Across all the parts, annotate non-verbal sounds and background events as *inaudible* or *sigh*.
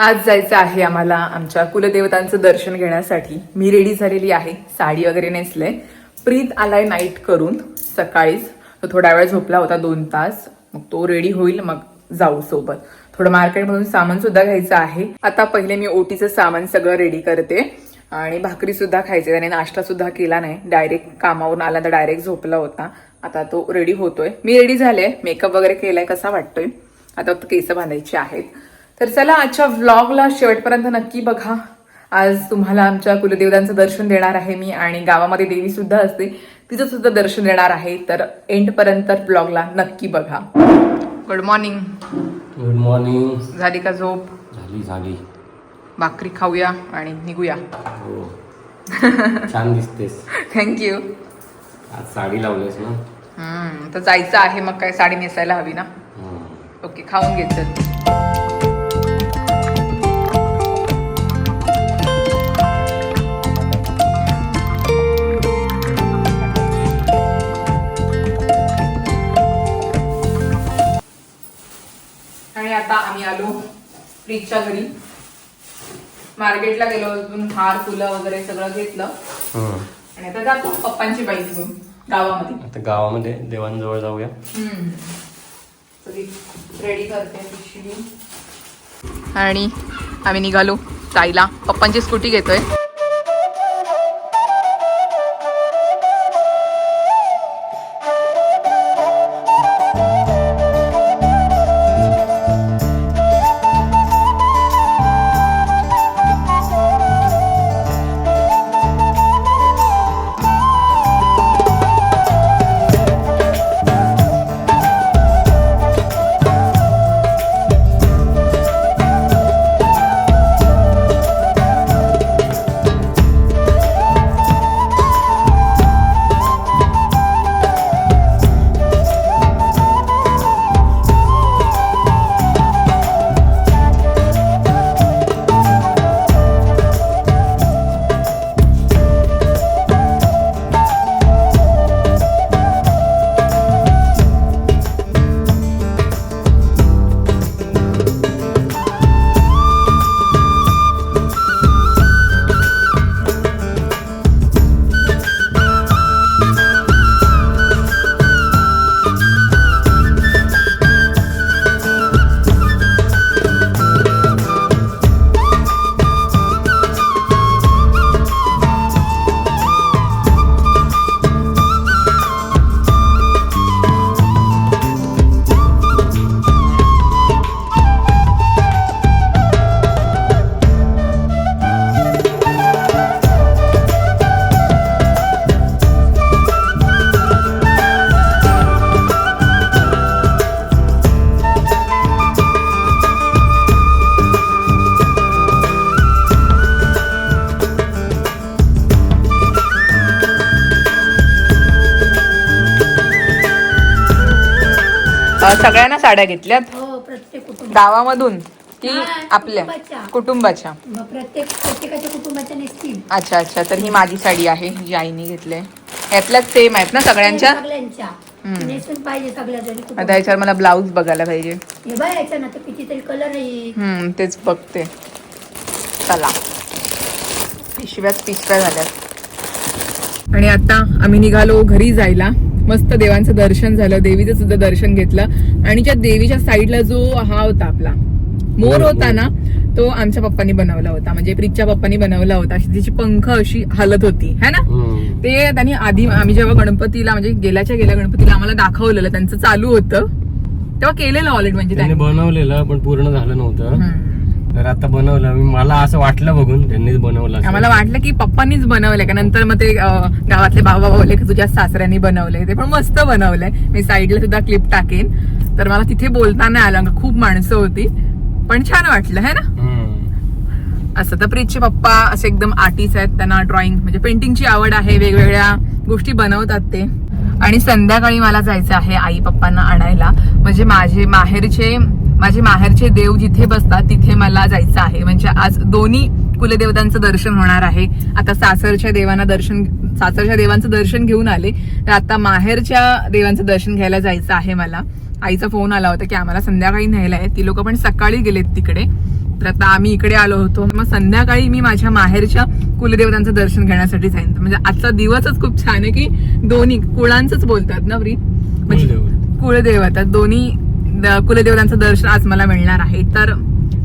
आज जायचं आहे आम्हाला आमच्या कुलदेवतांचं दर्शन घेण्यासाठी. मी रेडी झालेली आहे. साडी वगैरे नेसले प्रीत आलाय नाईट करून सकाळीच. तो थोडा वेळ झोपला होता दोन तास. मग तो रेडी होईल मग जाऊ सोबत. थोडं मार्केटमधून सामान सुद्धा घ्यायचं आहे. आता पहिले मी ओटीचं सामान सगळं रेडी करते. आणि भाकरी सुद्धा खायचे. त्याने नाश्ता सुद्धा केला नाही. डायरेक्ट कामावरून आला तर डायरेक्ट झोपला होता. आता तो रेडी होतोय. मी रेडी झाले. मेकअप वगैरे केलाय कसा वाटतोय? आता फक्त केस बांधायचे आहेत. तर चला आजच्या व्लॉगला शेवटपर्यंत नक्की बघा. आज तुम्हाला आमच्या कुलदेवतांचं दर्शन देणार आहे मी आणि गावामध्ये देवी सुद्धा असते. तिचं सुद्धा दर्शन देणार आहे. तर एंड पर्यंत ब्लॉगला नक्की बघा. गुड मॉर्निंग गुड मॉर्निंग झाली का झोप? झाली झाली. भाकरी खाऊया आणि निघूया. हो. *laughs* छान दिसतेस. थँक्यू आज साडी लावलीस ना? तर जायचं आहे मग काय साडी नेसायला हवी ना? हम्म. ओके खाऊन घे चल. आलो प्रीतच्या घरी. मार्केटला गेलो अजून हार फुलं वगैरे सगळं घेतलं. आणि आता जातो पप्पांची बाईक घेऊन गावामध्ये. आता गावामध्ये देवांजवळ जाऊया. रेडी करते पिशवी आणि आम्ही निघालो जायला पप्पांची स्कूटी घेतोय. सगळ्यांना साड्या घेतल्यात. हो प्रत्येक कुटुंब गावामधून की हा, आपल्या कुटुंबाच्या. कुटुंबाच्या. मग प्रत्येक प्रत्येकाच्या कुटुंबाच्या नेसतील. अच्छा अच्छा तर ही माझी साडी आहे जी आईने घेतली यातल्याच सेम आहेत ना सगळ्यांच्या? सगळ्यांच्या. हम्म. नेसून पाहिजे सगळ्या जरी कुटुंब. आता याच्यावर मला ब्लाऊज बघायला पाहिजे. हे बघायचं ना तर कितीतरी कलर आहे. हम्म तेच बघते. चला. पिशव्याच पिशव्या झाल्यात. आणि आता आम्ही निघालो घरी जायला. मस्त देवांचं दर्शन झालं देवीचं सुद्धा दर्शन घेतलं. आणि त्या देवीच्या साईडला जो हा होता आपला मोर होता ना तो आमच्या पप्पांनी बनवला होता. म्हणजे प्रीतच्या पप्पांनी बनवला होता. अशी तिची पंख अशी हलत होती है ना. ते त्यांनी आधी आम्ही जेव्हा गणपतीला म्हणजे गेल्याच्या गेल्या गणपतीला आम्हाला दाखवलेलं त्यांचं चालू होतं तेव्हा केलेलं ऑलरेडी म्हणजे त्यांनी बनवलेलं पण पूर्ण झालं नव्हतं. तर आता बनवलं. मी मला असं वाटलं बघून त्यांनीच बनवलं. आम्हाला वाटलं की पप्पांनीच बनवलंय का नंतर मग ते गावातले बाबा बोलले की तुझ्या सासऱ्यांनी बनवलंय. ते पण मस्त बनवलंय. मी साईडला सुद्धा क्लिप टाकेन. तर मला तिथे बोलता नाही आलं खूप माणसं होती. पण छान वाटलं है ना. असं तर प्रीतचे पप्पा असे एकदम आर्टिस्ट आहेत त्यांना ड्रॉइंग म्हणजे पेंटिंगची आवड आहे वेगवेगळ्या गोष्टी बनवतात ते. आणि संध्याकाळी मला जायचं आहे आई पप्पांना आणायला. म्हणजे माझे माहेरचे माझे माहेरचे देव जिथे बसतात तिथे मला जायचं आहे. म्हणजे आज दोन्ही कुलदेवतांचं दर्शन होणार आहे. आता सासरच्या देवांना दर्शन सासरच्या देवांचं दर्शन घेऊन आले तर आता माहेरच्या देवांचं दर्शन घ्यायला जायचं आहे मला. आईचा फोन आला होता की आम्हाला संध्याकाळी न्यायला आहे. ती लोक पण सकाळी गेलेत तिकडे. तर आता आम्ही इकडे आलो होतो. मग संध्याकाळी मी माझ्या माहेरच्या कुलदेवतांचं दर्शन घेण्यासाठी जाईन. म्हणजे आजचा दिवसच खूप छान आहे की दोन्ही कुळांचंच बोलतात ना प्रीत? म्हणजे. कुलदेवता दोन्ही कुलदेवतांचं दर्शन आज मला मिळणार आहे. तर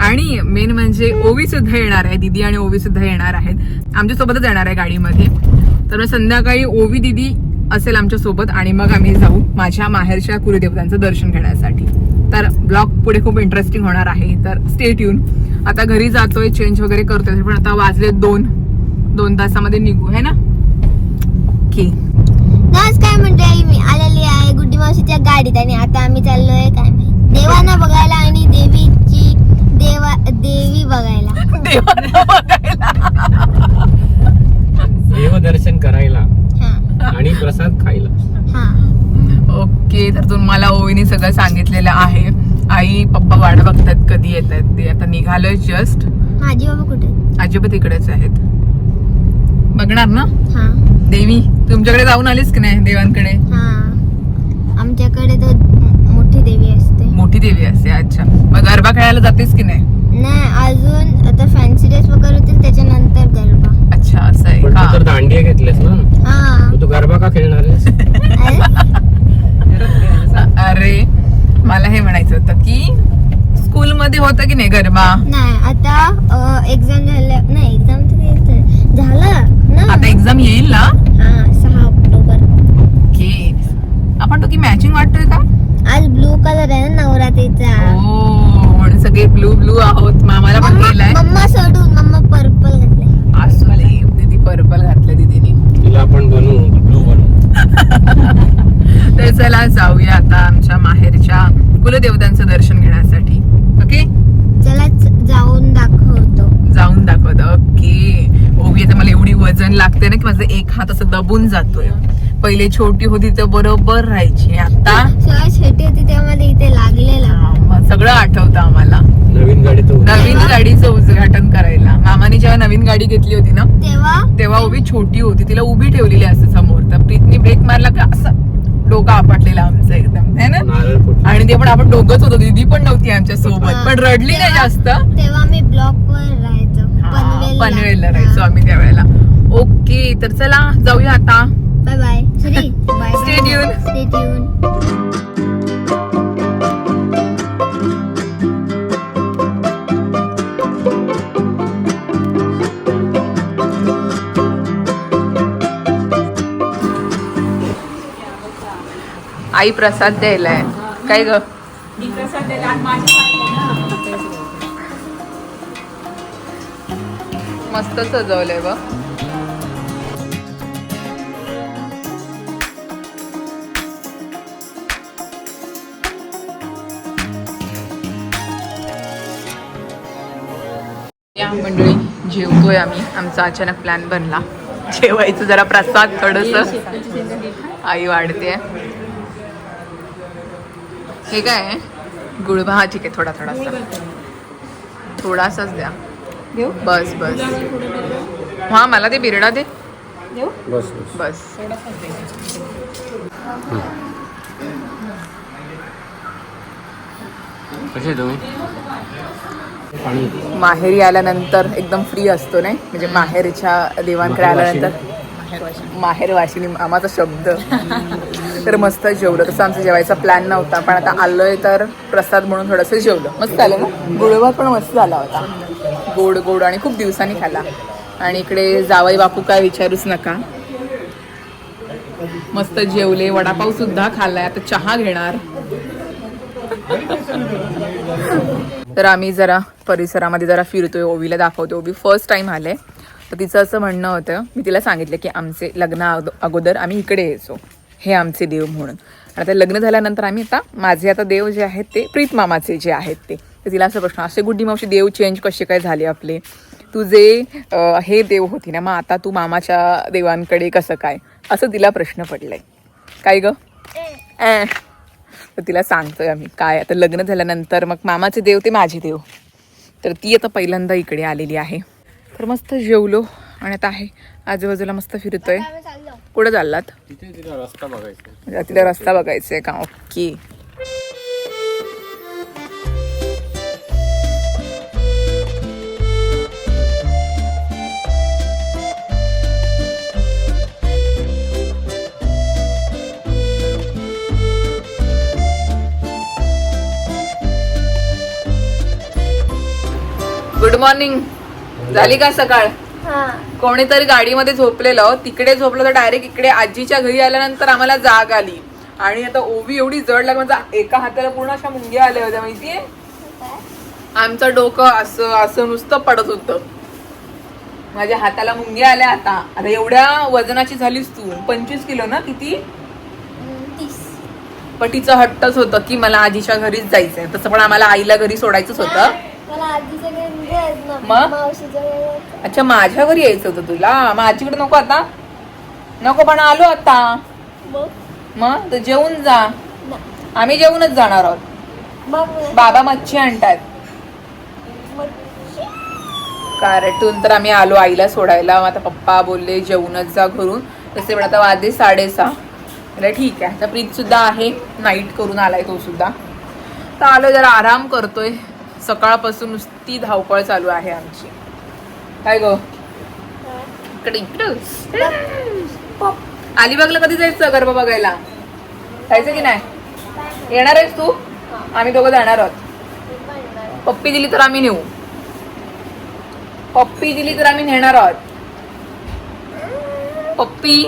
आणि मेन म्हणजे ओवी सुद्धा येणार आहे. दिदी आणि ओवी सुद्धा येणार आहेत. आमच्या सोबतच येणार आहे गाडीमध्ये. तर संध्याकाळी ओवी दिदी असेल आमच्यासोबत आणि मग आम्ही जाऊ माझ्या माहेरच्या कुलदेवतांचं दर्शन घेण्यासाठी. तर ब्लॉग पुढे खूप इंटरेस्टिंग होणार आहे. तर स्टेट येऊन आता घरी जातोय चेंज वगैरे करतोय पण आता वाजले दोन. दोन तासामध्ये निघू है ना? ओके काय म्हणते मी आलेली आहे गुड्डी मावशीच्या गाडीत आणि आता आम्ही चाललोय काय? देवांना बघायला आणि देवीची देवा देवी बघायला. देवाला बघायला. देवदर्शन करायला हा. आणि प्रसाद खायला. हा. ओके तर तुम्हाला ओवीने सगळं सांगितलेलं आहे. आई पप्पा वाट बघतात कधी येत आहेत ते. आता निघालोय जस्ट माझी बाबा कुठे? अजिबात इकडेच आहेत. बघणार ना? हा. देवी तुमच्याकडे जाऊन आलीस की नाही देवांकडे? हा. आमच्याकडे तर मोठी देवी असते मोठी देवी असते अच्छा. मग गरबा खेळायला जातेस की नाही? नाही अजून आता फॅन्सी ड्रेस वगैरे होतील त्याच्यानंतर गरबा. अच्छा असं आहे पण तू तर का दांडिया घेतल्यास ना? हा. मग तू गरबा का खेळणार आहेस? *laughs* अरे, अरे मला हे म्हणायचं होतं की स्कूलमध्ये होतं की नाही गरबा? नाही आता एक्झाम झाल्या नाही एक्झाम तर काही झालं ना? आता एक्झाम येईल ना? हा सहा ऑक्टोबर. ओके. आपण तो की मॅचिंग वाटतोय का? ब्लू आहोत. मामाला पण मम्मा केलाय मम्मा सोडून मम्मा पर्पल घातले असू दे दीदी पर्पल घातलं दीदीने. तिला आपण बनवू ब्लू बनवू. *laughs* तर चला जाऊया आता आमच्या माहेरच्या कुलदेवतांचं दर्शन घेण्यासाठी. ओके? चला जाऊन दाखवतो. जाऊन दाखवत. ओके. ओवी आता मला एवढी वजन लागते ना की माझा एक हात असं दबून जातोय. पहिले छोटी होती तर बरोबर राहायची. आता? छोटी होती तेव्हा मला इथे लागलेला. सगळं आठवतं आम्हाला. नवीन गाडी तर नवीन गाडीचं उद्घाटन करायला. मामाने जेव्हा नवीन गाडी घेतली होती ना तेव्हा? तेव्हा उभी छोटी होती. तिला उभी ठेवलेली असते समोर. तर प्रीतनी ब्रेक मारला का? असं डोकं आपटलेलं आमचं एकदम है ना. आणि ते पण आपण दोघच होतो. दीदी पण नव्हती आमच्यासोबत. पण रडली नाही जास्त. तेव्हा मी ब्लॉक वर राहायचो. पनवेलला राहायचो आम्ही त्यावेळेला. ओके तर चला जाऊया आता. Bye bye sorry bye Stay tuned. Stay tune आई प्रसाद द्यायलाय काय ग? मस्त सजवलंय बघ. मंडळी जेवतोय आम्ही. आमचा अचानक प्लॅन बनला. जेवायचं जरा प्रसाद थोडस. आई वाढते. हे काय? आहे गुळभा हा ठीक आहे थोडा थोडासा. थोडासाच द्या. बस बस. हा मला ते बिरडा दे. बस बस. बस. कसे तुम्ही? माहेरी आल्यानंतर एकदम फ्री असतो नाही? म्हणजे माहेरच्या देवांकडे आल्यानंतर माहेर वाशिनी मामाचा शब्द. तर मस्त जेवलं. तसं आमचा जेवायचा प्लॅन नव्हता पण आता आलोय तर प्रसाद म्हणून थोडंसं जेवलं. मस्त आलं ना? गुळभात पण मस्त झाला होता. गोड गोड आणि खूप दिवसांनी खाला. आणि इकडे जावई बापू काय विचारूच नका. मस्त जेवले वडापाव सुद्धा खाल्लाय. आता चहा घेणार. तर आम्ही जरा परिसरामध्ये जरा फिरतोय ओवीला दाखवतो ओवी फर्स्ट टाइम आले. तर तिचं असं म्हणणं होतं मी तिला सांगितलं की आमचे लग्न अगो- अगोदर आम्ही इकडे यायचो. हे आमचे देव म्हणून. आता लग्न झाल्यानंतर आम्ही आता माझे आता देव जे आहेत ते प्रीत मामाचे जे आहेत ते. तर तिला असं प्रश्न असे गुड्डी मावशी देव चेंज कसे काय झाले आपले? तुझे हे देव होती ना मग आता तू मामाच्या देवांकडे कसं काय? असं तिला प्रश्न पडलाय. काय ग. तर तिला सांगतोय आम्ही काय आता लग्न झाल्यानंतर मग मामाचे देव ते माझे देव. तर ती आता पहिल्यांदा इकडे आलेली आहे. तर मस्त जेवलो आणि आता आहे. आजूबाजूला मस्त फिरतोय. कुठं चाललात? तिथे तिला रस्ता बघायचा म्हणजे तिला रस्ता बघायचा आहे का? ओके. मॉर्निंग झाली का सकाळ? कोणीतरी गाडीमध्ये झोपलेलं तिकडे झोपलं तर डायरेक्ट इकडे आजीच्या घरी आल्यानंतर आम्हाला जाग आली. आणि आता ओवी एवढी जड लागली म्हणजे एका हाताला पूर्ण अशा मुंग्या आल्या होत्या माहितीये? आमचं डोकं असं असं नुसतं पडत होतं. माझ्या हाताला मुंग्या आल्या आता. आता एवढ्या वजनाची झालीस तू. पंचवीस किलो ना किती? पटीचं हट्टच होतं की मला आजीच्या घरीच जायचंय. तसं पण आम्हाला आईला घरी सोडायचंच होतं. मग? अच्छा माझ्या घरी यायचं होतं तुला. मग आजीकडे नको आता. नको पण आलो आता. मग? तर जेवून जा. आम्ही जेवूनच जाणार आहोत. बाबा मच्छी आणतात कार्टून तर आम्ही आलो आईला सोडायला. आता पप्पा बोलले जेवूनच जा घरून. तसे पण आता वाजले साडेसहा. म्हटलं ठीक आहे. आता प्रीत सुद्धा आहे. नाईट करून आलाय तो सुद्धा. तर आलो जरा आराम करतोय. सकाळपासून नुसती धावपळ चालू आहे आमची. काय ग. इकडे इकडे. अलिबागला कधी जायचं गरबा बघायला? जायचं की नाही? येणार आहेस तू? आम्ही दोघं जाणार आहोत. पप्पी दिली तर आम्ही नेऊ. पप्पी दिली तर आम्ही नेणार आहोत. पप्पी